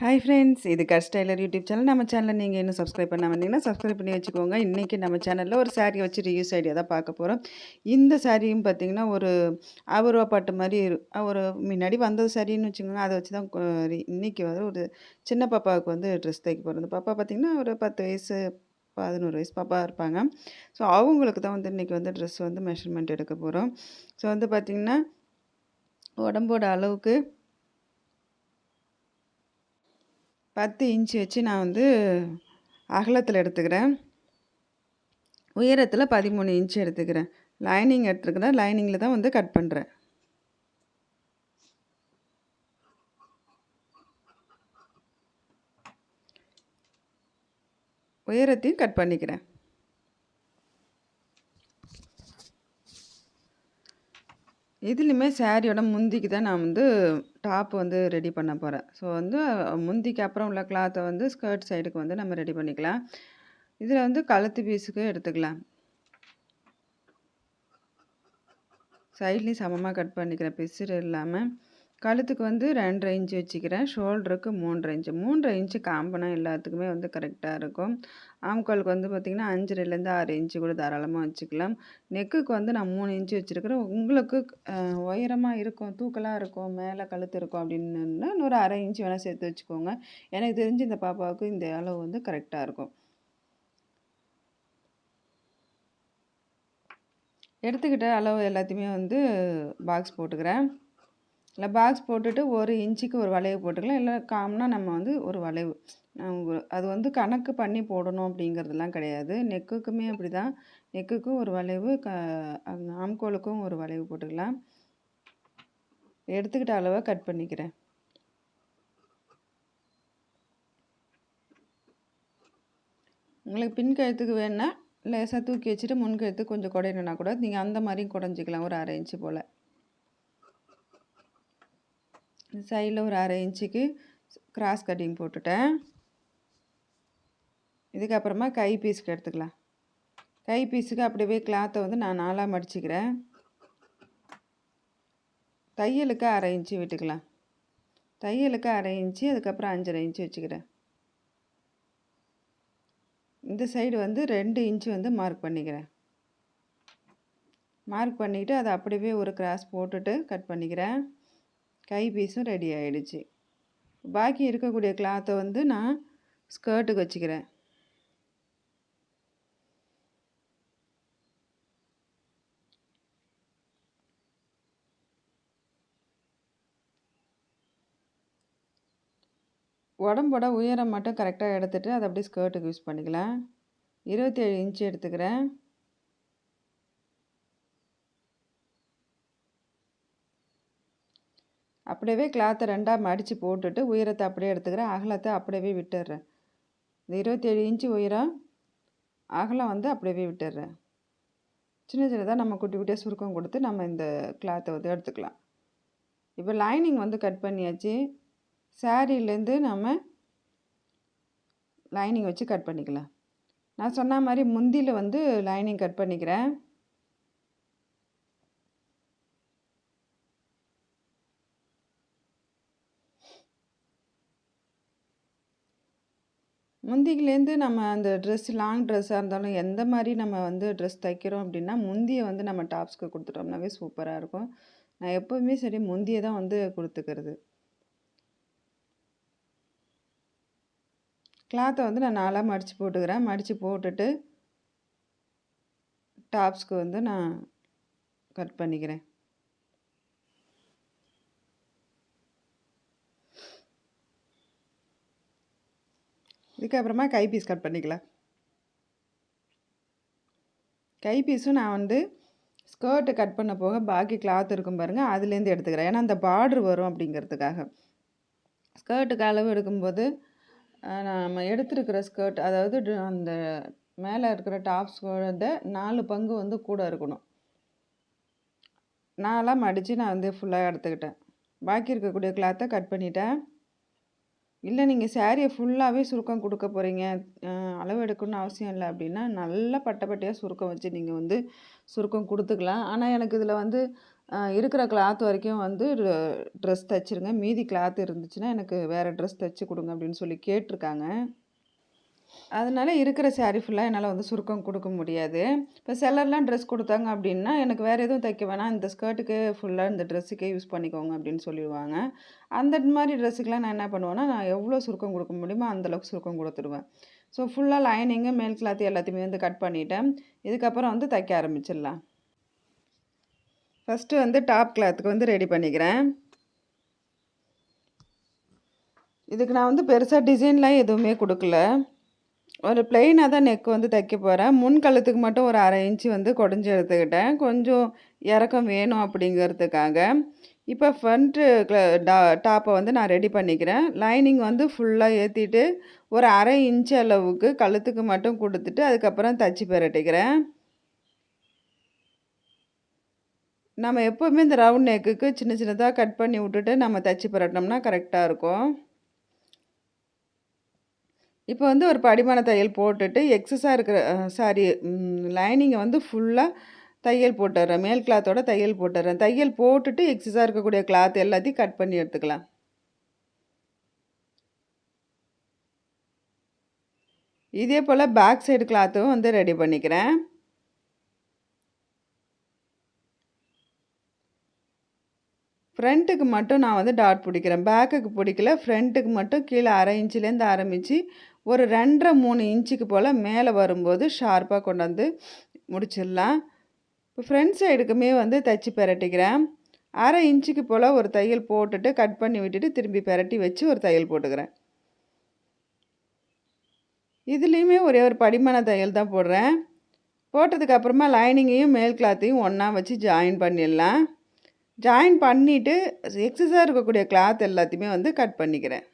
Hi friends இது cut styler YouTube channel. நம்ம சேனலில் நீங்கள் இன்னும் சப்ஸ்கிரைப் பண்ண வந்தீங்கன்னா சப்ஸ்கிரைப் பண்ணி வச்சுக்கோங்க. இன்றைக்கி நம்ம சேனலில் ஒரு சாரீ வச்சு ரியூஸ் ஐடியா தான் பார்க்க போகிறோம் இந்த சாரியும் பார்த்திங்கன்னா ஒரு ஆபரூவா பாட்டு மாதிரி ஒரு முன்னாடி வந்தது சாரின்னு வச்சுக்கோங்க அதை வச்சு தான் இன்றைக்கி வந்து ஒரு சின்ன பாப்பாவுக்கு வந்து ட்ரெஸ் தைக்க போகிறோம் இந்த பாப்பா பார்த்திங்கன்னா ஒரு பத்து வயசு பதினோரு வயசு பாப்பா இருப்பாங்க. ஸோ அவங்களுக்கு தான் வந்து இன்றைக்கி வந்து ட்ரெஸ் வந்து மெஷர்மெண்ட் எடுக்க போகிறோம் ஸோ வந்து பார்த்திங்கன்னா உடம்போட அளவுக்கு பத்து இன்ச்சு வச்சு நான் வந்து அகலத்தில் எடுத்துக்கிறேன். உயரத்தில் பதிமூணு இன்ச்சு எடுத்துக்கிறேன். லைனிங் எடுத்துருக்கிறேன். லைனிங்கில் தான் வந்து கட் பண்ணுறேன் உயரத்தையும் கட் பண்ணிக்கிறேன். இதுலேயுமே சாரியோட முந்திக்கு தான் நான் வந்து டாப் வந்து ரெடி பண்ண போகிறேன் ஸோ வந்து முந்திக்கு அப்புறம் உள்ள கிளாத்தை வந்து ஸ்கர்ட் சைடுக்கு வந்து நம்ம ரெடி பண்ணிக்கலாம். இதில் வந்து கழுத்து பீஸுக்கு எடுத்துக்கலாம். சைட்லேயும் சமமாக கட் பண்ணிக்கிறேன் பிசுறு இல்லாமல் கழுத்துக்கு வந்து ரெண்டரை இன்ச்சு வச்சுக்கிறேன். ஷோல்டருக்கு மூன்றரை இன்ச்சு. மூன்றரை இன்ச்சு காம்பனாக எல்லாத்துக்குமே வந்து கரெக்டாக இருக்கும். ஆம்காலுக்கு வந்து பார்த்திங்கன்னா அஞ்சரைலேருந்து ஆறு இன்ச்சு கூட தாராளமாக வச்சுக்கலாம். நெக்குக்கு வந்து நான் மூணு இன்ச்சு வச்சுருக்கிறேன். உங்களுக்கு உயரமாக இருக்கும் தூக்கலாக இருக்கும் மேலே கழுத்து இருக்கும் அப்படின்னு இன்னொரு அரை இன்ச்சு வேணால் சேர்த்து வச்சுக்கோங்க. எனக்கு தெரிஞ்சு இந்த பாப்பாவுக்கு இந்த அளவு வந்து கரெக்டாக இருக்கும். எடுத்துக்கிட்ட அளவு எல்லாத்தையுமே வந்து பாக்ஸ் போட்டுக்கிறேன். இல்லை பாக்ஸ் போட்டுட்டு ஒரு இன்ச்சுக்கு ஒரு வளைவு போட்டுக்கலாம். இல்லை காமனாக நம்ம வந்து ஒரு வளைவு. அது வந்து கணக்கு பண்ணி போடணும் அப்படிங்கிறதுலாம் கிடையாது. நெக்குக்குமே அப்படி தான் நெக்குக்கும் ஒரு வளைவு க ஆம்கோளுக்கும் ஆம்கோலுக்கும் ஒரு வளைவு போட்டுக்கலாம். எடுத்துக்கிட்ட அளவை கட் பண்ணிக்கிறேன். உங்களுக்கு பின் கழுத்துக்கு வேணுன்னா லேசாக தூக்கி வச்சுட்டு முன் கழுத்து கொஞ்சம் குடையணுன்னா கூட நீங்கள் அந்த மாதிரியும் குடஞ்சிக்கலாம் ஒரு அரை இன்ச்சு போல். சைடில் ஒரு அரை இன்ச்சுக்கு கிராஸ் கட்டிங் போட்டுட்டேன். இதுக்கப்புறமா கை பீஸுக்கு எடுத்துக்கலாம். கை பீஸுக்கு அப்படியே கிளாத்தை வந்து நான் நாலாக மடிச்சுக்கிறேன். தையலுக்கு அரை இன்ச்சு விட்டுக்கலாம். தையலுக்கு அரை இன்ச்சு அதுக்கப்புறம் அஞ்சரை இன்ச்சு வச்சுக்கிறேன். இந்த சைடு வந்து ரெண்டு இன்ச்சு வந்து மார்க் பண்ணிக்கிறேன். மார்க் பண்ணிவிட்டு அதை அப்படியே ஒரு கிராஸ் போட்டுட்டு கட் பண்ணிக்கிறேன். கை பீஸும் ரெடி ஆகிடுச்சு பாக்கி இருக்கக்கூடிய கிளாத்தை வந்து நான் ஸ்கர்ட்டுக்கு வச்சுக்கிறேன். உடம்போட உயரம் மட்டும் கரெக்டாக எடுத்துகிட்டு அதை அப்படியே ஸ்கர்ட்டுக்கு யூஸ் பண்ணிக்கலாம். இருபத்தேழு இன்ச்சு எடுத்துக்கிறேன். அப்படியே கிளாத்தை ரெண்டாக மடித்து போட்டுட்டு உயரத்தை அப்படியே எடுத்துக்கிறேன். அகலத்தை அப்படியே விட்டுடுறேன். இந்த இருபத்தேழு இன்ச்சு உயரம் அகலம் வந்து அப்படியே விட்டுடுறேன். சின்ன சின்னதாக நம்ம குட்டி குட்டியாக சுருக்கம் கொடுத்து நம்ம இந்த கிளாத்தை வந்து எடுத்துக்கலாம். இப்போ லைனிங் வந்து கட் பண்ணியாச்சு. சாரீலேருந்து நம்ம லைனிங் வச்சு கட் பண்ணிக்கலாம். நான் சொன்ன மாதிரி முந்தியில் வந்து லைனிங் கட் பண்ணிக்கிறேன். முந்திக்கிலேருந்து நம்ம அந்த ட்ரெஸ் லாங் ட்ரெஸ்ஸாக இருந்தாலும் எந்த மாதிரி நம்ம வந்து ட்ரெஸ் தைக்கிறோம் அப்படின்னா முந்தியை வந்து நம்ம டாப்ஸ்க்கு கொடுத்துட்டோம்னாவே சூப்பராக இருக்கும். நான் எப்போவுமே சரி முந்தியை தான் வந்து கொடுத்துக்கிறது. கிளாத்தை வந்து நான் நாளாக மடித்து போட்டுக்கிறேன். மடித்து போட்டுட்டு டாப்ஸ்க்கு வந்து நான் கட் பண்ணிக்கிறேன். இதுக்கப்புறமா கை பீஸ் கட் பண்ணிக்கலாம் கை பீஸும் நான் வந்து ஸ்கர்ட்டு கட் பண்ண போக பாக்கி கிளாத் இருக்கும் பாருங்கள் அதுலேருந்து எடுத்துக்கிறேன். ஏன்னா அந்த பார்டர் வரும் அப்படிங்கிறதுக்காக. ஸ்கர்ட்டுக்கு அளவு எடுக்கும்போது நம்ம எடுத்துருக்கிற ஸ்கர்ட் அதாவது அந்த மேலே இருக்கிற டாப்ஸோட நாலு பங்கு வந்து கூட இருக்கணும். நாலாம் அடித்து நான் வந்து ஃபுல்லாக எடுத்துக்கிட்டேன். பாக்கி இருக்கக்கூடிய கிளாத்தை கட் பண்ணிட்டேன். இல்லை நீங்கள் சேரீயை ஃபுல்லாகவே சுருக்கம் கொடுக்க போகிறீங்க அளவு எடுக்கணும்னு அவசியம் இல்லை அப்படின்னா நல்லா பட்டப்பட்டையாக சுருக்கம் வச்சு நீங்கள் வந்து சுருக்கம் கொடுத்துக்கலாம். ஆனால் எனக்கு இதில் வந்து இருக்கிற கிளாத் வரைக்கும் வந்து ட்ரெஸ் தைச்சிருங்க. மீதி கிளாத் இருந்துச்சுன்னா எனக்கு வேறு ட்ரெஸ் தைச்சி கொடுங்க அப்படின்னு சொல்லி கேட்டிருக்காங்க. அதனால் இருக்கிற சாரீ ஃபுல்லாக என்னால் வந்து சுருக்கம் கொடுக்க முடியாது. இப்போ சிலர்லாம் ட்ரெஸ் கொடுத்தாங்க அப்படின்னா எனக்கு வேறு எதுவும் தைக்க வேணாம். இந்த ஸ்கர்ட்டுக்கு ஃபுல்லாக இந்த ட்ரெஸ்ஸுக்கே யூஸ் பண்ணிக்கோங்க அப்படின்னு சொல்லிடுவாங்க. அந்த மாதிரி ட்ரெஸ்ஸுக்கெலாம் நான் என்ன பண்ணுவேன்னா நான் எவ்வளோ சுருக்கம் கொடுக்க முடியுமோ அந்தளவுக்கு சுருக்கம் கொடுத்துருவேன் ஸோ ஃபுல்லாக லைனிங்கு மேல் கிளாத்து எல்லாத்தையுமே வந்து கட் பண்ணிவிட்டேன் இதுக்கப்புறம் வந்து தைக்க ஆரம்பிச்சிடலாம். ஃபஸ்ட்டு வந்து டாப் கிளாத்துக்கு வந்து ரெடி பண்ணிக்கிறேன். இதுக்கு நான் வந்து பெருசாக டிசைன்லாம் எதுவுமே கொடுக்கல. ஒரு பிளெயினாக தான் நெக் வந்து தைக்க போகிறேன் முன் கழுத்துக்கு மட்டும் ஒரு அரை இன்ச்சு வந்து குடஞ்சி எடுத்துக்கிட்டேன். கொஞ்சம் இறக்கம் வேணும் அப்படிங்கிறதுக்காக. இப்போ ஃப்ரண்ட்டு டா டாப்பை வந்து நான் ரெடி பண்ணிக்கிறேன். லைனிங் வந்து ஃபுல்லாக ஏற்றிட்டு ஒரு அரை இன்ச்சு அளவுக்கு கழுத்துக்கு மட்டும் கொடுத்துட்டு அதுக்கப்புறம் தச்சு பெரட்டிக்கிறேன். நம்ம எப்போவுமே இந்த ரவுண்ட் நெக்குக்கு சின்ன சின்னதாக கட் பண்ணி விட்டுட்டு நம்ம தச்சு பெரட்டினோம்னா கரெக்டாக இருக்கும். இப்போ வந்து ஒரு படிமான தையல் போட்டுட்டு எக்ஸஸாக இருக்கிற சாரி லைனிங்கை வந்து ஃபுல்லாக தையல் போட்டுடுறேன். மேல் கிளாத்தோட தையல் போட்டுடுறேன். தையல் போட்டுட்டு எக்ஸஸாக இருக்கக்கூடிய கிளாத் எல்லாத்தையும் கட் பண்ணி எடுத்துக்கலாம். இதே போல் பேக் சைடு கிளாத்தும் வந்து ரெடி பண்ணிக்கிறேன். ஃப்ரண்ட்டுக்கு மட்டும் நான் வந்து டாட் பிடிக்கிறேன். பேக்குக்கு பிடிக்கல. ஃப்ரண்ட்டுக்கு மட்டும் கீழே அரை இன்ச்சிலேருந்து ஆரம்பித்து ஒரு ரெண்டரை மூணு இன்ச்சுக்கு போல் மேலே வரும்போது ஷார்ப்பாக கொண்டாந்து முடிச்சிடலாம். இப்போ ஃப்ரண்ட் சைடுக்குமே வந்து தைச்சி பெரட்டிக்கிறேன். அரை இன்ச்சுக்கு போல் ஒரு தையல் போட்டுட்டு கட் பண்ணி விட்டுட்டு திரும்பி பெரட்டி வச்சு ஒரு தையல் போட்டுக்கிறேன். இதுலேயுமே ஒரே ஒரு படிமான தையல் தான் போடுறேன். போட்டதுக்கப்புறமா லைனிங்கையும் மேல் கிளாத்தையும் ஒன்றா வச்சு ஜாயின் பண்ணிடலாம். ஜாயின் பண்ணிவிட்டு எக்ஸஸாக இருக்கக்கூடிய கிளாத் எல்லாத்தையுமே வந்து கட் பண்ணிக்கிறேன்.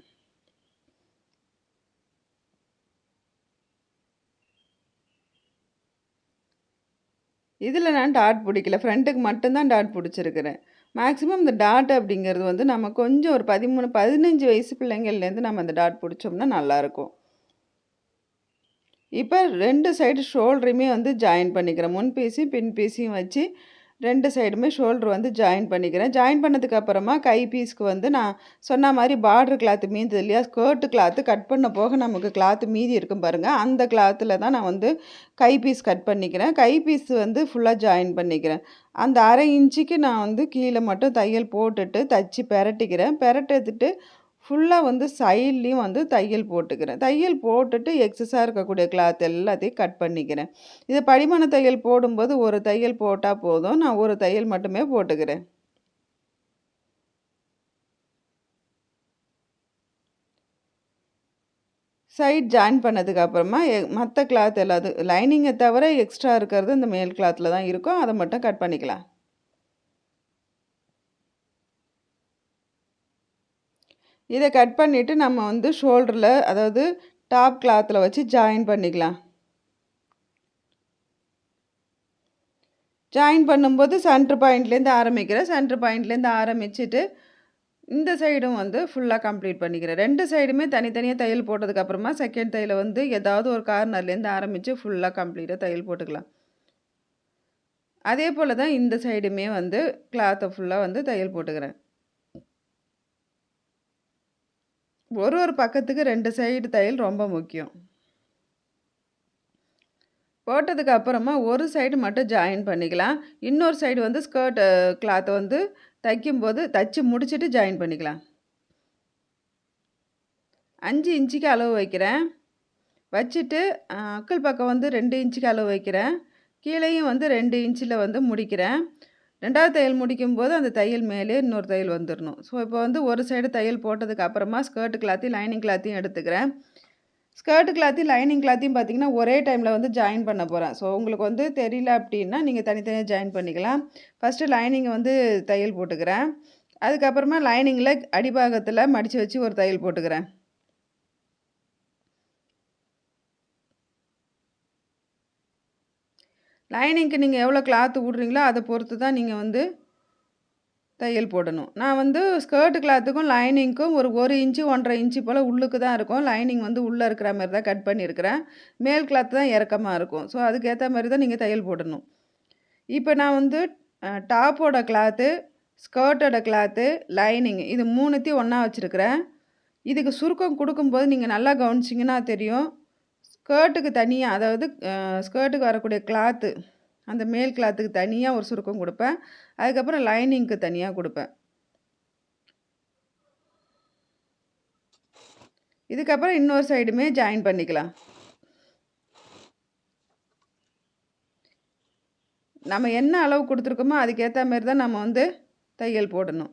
இதில் நான் டாட் பிடிக்கல. ஃப்ரண்ட்டுக்கு மட்டும்தான் டாட் பிடிச்சிருக்கிறேன். மேக்ஸிமம் இந்த டாட் அப்படிங்கிறது வந்து நம்ம கொஞ்சம் ஒரு பதிமூணு பதினஞ்சு வயசு பிள்ளைங்கள்லேருந்து நம்ம அந்த டாட் பிடிச்சோம்னா நல்லாயிருக்கும். இப்போ ரெண்டு சைடு ஷோல்டரையுமே வந்து ஜாயின் பண்ணிக்கிறேன். முன் பீஸையும் பின் பீஸையும் வச்சு ரெண்டு சைடுமே ஷோல்ட்ரு வந்து ஜாயின் பண்ணிக்கிறேன். ஜாயின் பண்ணதுக்கப்புறமா கை பீஸ்க்கு வந்து நான் சொன்ன மாதிரி பார்டர் கிளாத்து மீந்தது இல்லையா? ஸ்கர்ட்டு கிளாத்து கட் பண்ண போக நமக்கு கிளாத்து மீதி இருக்கும் பாருங்கள் அந்த கிளாத்தில் தான் நான் வந்து கை பீஸ் கட் பண்ணிக்கிறேன். கை பீஸ் வந்து ஃபுல்லாக ஜாயின் பண்ணிக்கிறேன். அந்த அரை இன்ச்சுக்கு நான் வந்து கீழே மட்டும் தையல் போட்டுட்டு தச்சு பெரட்டிக்கிறேன். பெரட்டெடுத்துட்டு ஃபுல்லாக வந்து சைட்லேயும் வந்து தையல் போட்டுக்கிறேன். தையல் போட்டுட்டு எக்ஸஸாக இருக்கக்கூடிய கிளாத் எல்லாத்தையும் கட் பண்ணிக்கிறேன். இது படிமான தையல் போடும்போது ஒரு தையல் போட்டால் போதும். நான் ஒரு தையல் மட்டுமே போட்டுக்கிறேன். சைட் ஜாயின் பண்ணதுக்கு அப்புறமா மற்ற கிளாத் எல்லாது லைனிங்கை தவிர எக்ஸ்ட்ரா இருக்கிறது இந்த மேல் கிளாத்தில் தான் இருக்கும். அதை மட்டும் கட் பண்ணிக்கலாம். இதை கட் பண்ணிவிட்டு நம்ம வந்து ஷோல்டரில் அதாவது டாப் கிளாத்தில் வச்சு ஜாயின் பண்ணிக்கலாம். ஜாயின் பண்ணும்போது சென்ட்ரு பாயிண்ட்லேருந்து ஆரம்பிக்கிறேன் சென்ட்ரு பாயிண்ட்லேருந்து ஆரம்பிச்சுட்டு இந்த சைடும் வந்து ஃபுல்லாக கம்ப்ளீட் பண்ணிக்கிறேன் ரெண்டு சைடுமே தனித்தனியாக தையல் போட்டதுக்கப்புறமா செகண்ட் தையலை வந்து ஏதாவது ஒரு கார்னர்லேருந்து ஆரம்பித்து ஃபுல்லாக கம்ப்ளீட்டாக தையல் போட்டுக்கலாம். அதே போல் தான் இந்த சைடுமே வந்து கிளாத்தை ஃபுல்லாக வந்து தையல் போட்டுக்கிறேன். ஒரு ஒரு பக்கத்துக்கு ரெண்டு சைடு தையல் ரொம்ப முக்கியம். போட்டதுக்கு அப்புறமா ஒரு சைடு மட்டும் ஜாயின் பண்ணிக்கலாம். இன்னொரு சைடு வந்து ஸ்கர்ட் கிளாத்தை வந்து தைக்கும்போது தைச்சி முடிச்சுட்டு ஜாயின் பண்ணிக்கலாம். அஞ்சு இன்ச்சுக்கு அளவு வைக்கிறேன். வச்சுட்டு அக்கல் பக்கம் வந்து ரெண்டு இன்ச்சுக்கு அளவு வைக்கிறேன். கீழேயும் வந்து ரெண்டு இன்ச்சில் வந்து முடிக்கிறேன். ரெண்டாவது தையல் முடிக்கும்போது அந்த தையல் மேலே இன்னொரு தையல் வந்துடணும் ஸோ இப்போ வந்து ஒரு சைடு தையல் போட்டதுக்கு அப்புறமா ஸ்கர்ட்டு கிளாத்தையும் லைனிங் கிளாத்தையும் எடுத்துக்கிறேன். ஸ்கர்ட்டு கிளாத்தையும் லைனிங் கிளாத்தையும் பார்த்தீங்கன்னா ஒரே டைமில் வந்து ஜாயின் பண்ண போகிறேன் ஸோ உங்களுக்கு வந்து தெரியல அப்படின்னா நீங்கள் தனித்தனியாக ஜாயின் பண்ணிக்கலாம். ஃபஸ்ட்டு லைனிங்கை வந்து தையல் போட்டுக்கிறேன். அதுக்கப்புறமா லைனிங்கில் அடிபாகத்தில் மடித்து வச்சு ஒரு தையல் போட்டுக்கிறேன். லைனிங்க்கு நீங்கள் எவ்வளோ கிளாத்து விட்றீங்களோ அதை பொறுத்து தான் நீங்கள் வந்து தையல் போடணும். நான் வந்து ஸ்கர்ட்டு கிளாத்துக்கும் லைனிங்க்கும் ஒரு ஒரு இன்ச்சு ஒன்றரை இன்ச்சு போல் உள்ளுக்கு தான் இருக்கும். லைனிங் வந்து உள்ளே இருக்கிற மாதிரி தான் கட் பண்ணியிருக்கிறேன். மேல் கிளாத்து தான் இறக்கமாக இருக்கும். ஸோ அதுக்கேற்ற மாதிரி தான் நீங்கள் தையல் போடணும். இப்போ நான் வந்து டாப்போட கிளாத்து ஸ்கர்ட்டோட கிளாத்து லைனிங் இது மூணுத்தையும் ஒன்றா வச்சுருக்கிறேன். இதுக்கு சுருக்கம் கொடுக்கும்போது நீங்கள் நல்லா கவனிச்சிங்கன்னா தெரியும். ஸ்கர்ட்டுக்கு தனியாக அதாவது ஸ்கர்ட்டுக்கு வரக்கூடிய கிளாத்து அந்த மேல் கிளாத்துக்கு தனியாக ஒரு சுருக்கம் கொடுப்பேன். அதுக்கப்புறம் லைனிங்க்கு தனியாக கொடுப்பேன். இதுக்கப்புறம் இன்னொரு சைடுமே ஜாயின் பண்ணிக்கலாம். நம்ம என்ன அளவு கொடுத்துருக்கோமோ அதுக்கேற்ற மாதிரி தான் நம்ம வந்து தையல் போடணும்.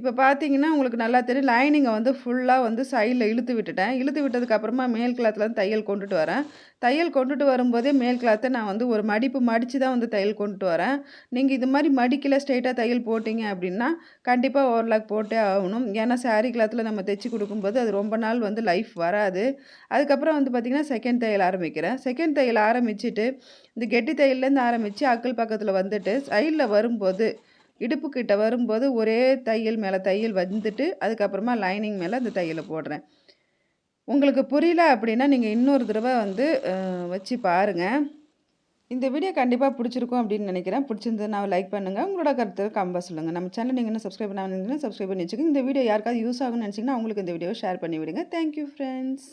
இப்போ பார்த்தீங்கன்னா உங்களுக்கு நல்லா தெரியும் லைனிங்கை வந்து ஃபுல்லாக வந்து சைடில் இழுத்து விட்டுட்டேன். இழுத்து விட்டதுக்கப்புறமா மேல் கிளாத்தில் வந்து தையல் கொண்டுட்டு வரேன். தையல் கொண்டுட்டு வரும்போதே மேல் கிளாத்தை நான் வந்து ஒரு மடிப்பு மடித்து தான் வந்து தையல் கொண்டுட்டு வரேன். நீங்கள் இது மாதிரி மடிக்கல ஸ்ட்ரைட்டாக தையல் போட்டிங்க அப்படின்னா கண்டிப்பாக ஓவர்லாக் போட்டே ஆகணும். ஏன்னா சாரீ கிளாத்தில் நம்ம தைச்சி கொடுக்கும்போது அது ரொம்ப நாள் வந்து லைஃப் வராது. அதுக்கப்புறம் வந்து பார்த்திங்கன்னா செகண்ட் தையல் ஆரம்பிக்கிறேன். செகண்ட் தையல் ஆரம்பிச்சுட்டு இந்த கெட்டி தையல்லேருந்து ஆரம்பித்து அக்கல் பக்கத்தில் வந்துட்டு சைடில் வரும்போது இடுப்புக்கிட்ட வரும்போது ஒரே தையல் மேலே தையல் வந்துட்டு அதுக்கப்புறமா லைனிங் மேலே அந்த தையலை போடுறேன். உங்களுக்கு புரியல அப்படின்னா நீங்கள் இன்னொரு தடவை வந்து வச்சு பாருங்கள் இந்த வீடியோ கண்டிப்பாக பிடிச்சிருக்கும் அப்படின்னு நினைக்கிறேன். பிடிச்சிருந்ததுன்னா லைக் பண்ணுங்கள் உங்களோட கருத்து கம்ப சொல்லுங்கள் நம்ம சேனல் நீங்கள் இன்னும் சப்ஸ்கிரைப் பண்ணாமல் சப்ஸ்கிரைப் பண்ணி வச்சுக்கோங்க. இந்த வீடியோ யாருக்காவது யூஸ் ஆகும்னு நினச்சிங்கன்னா அவங்களுக்கு இந்த வீடியோ ஷேர் பண்ணி விடுங்க. Thank you friends